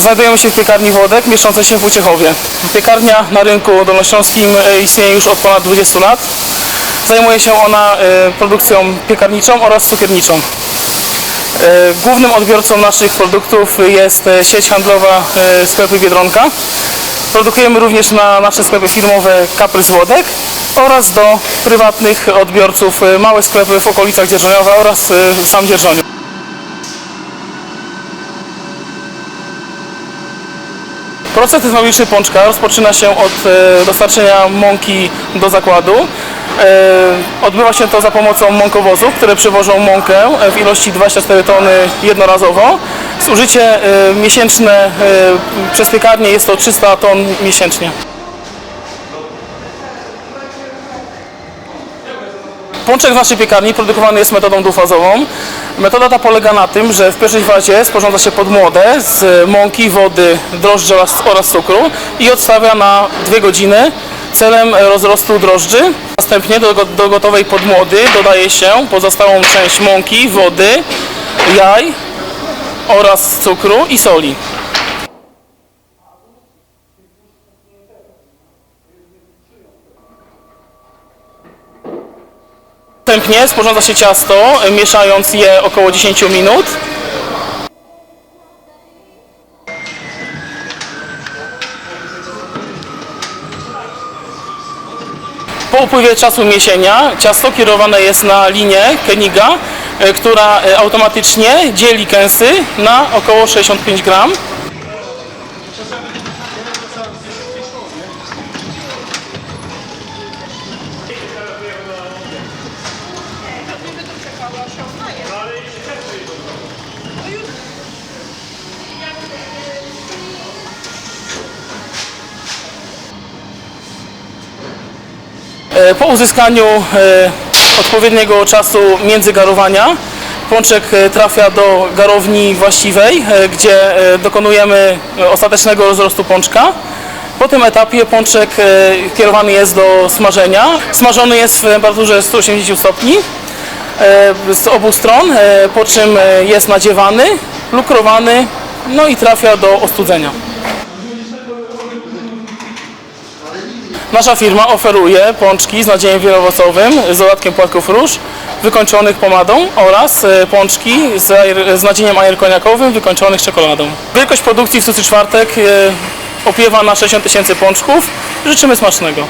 Znajdujemy się w piekarni Włodek, mieszczącej się w Uciechowie. Piekarnia na rynku dolnośląskim e, istnieje już od ponad 20 lat. Zajmuje się ona e, produkcją piekarniczą oraz cukierniczą. E, Głównym odbiorcą naszych produktów jest sieć handlowa sklepy Biedronka. Produkujemy również na nasze sklepy firmowe Kaprys Włodek oraz do prywatnych odbiorców małe sklepy w okolicach Dzierżoniowa oraz e, sam Dzierżoniów. Proces technologiczny pączka rozpoczyna się od e, dostarczenia mąki do zakładu. E, Odbywa się to za pomocą mąkowozów, które przywożą mąkę e, w ilości 24 tony jednorazowo. Zużycie miesięczne przez piekarnię jest to 300 ton miesięcznie. Pączek w naszej piekarni produkowany jest metodą dwufazową. Metoda ta polega na tym, że w pierwszej fazie sporządza się podmłodę z mąki, wody, drożdży oraz, cukru i odstawia na 2 godziny celem rozrostu drożdży. Następnie do, do gotowej podmłody dodaje się pozostałą część mąki, wody, jaj oraz cukru i soli. Sporządza się ciasto, mieszając je około 10 minut. Po upływie czasu miesienia ciasto kierowane jest na linię Keniga, e, która e, automatycznie dzieli kęsy na około 65 gram. Po uzyskaniu e, odpowiedniego czasu międzygarowania pączek e, trafia do garowni właściwej, e, gdzie e, dokonujemy e, ostatecznego rozrostu pączka. Po tym etapie pączek e, kierowany jest do smażenia. Smażony jest w temperaturze 180 stopni e, z obu stron, e, po czym e, jest nadziewany, lukrowany, no i trafia do ostudzenia. Nasza firma oferuje pączki z nadziejem wielowocowym z dodatkiem płatków róż wykończonych pomadą oraz e, pączki z, ajer, z nadzieniem ajerkoniakowym wykończonych czekoladą. Wielkość produkcji w Susy Czwartek e, opiewa na 60 tysięcy pączków. Życzymy smacznego.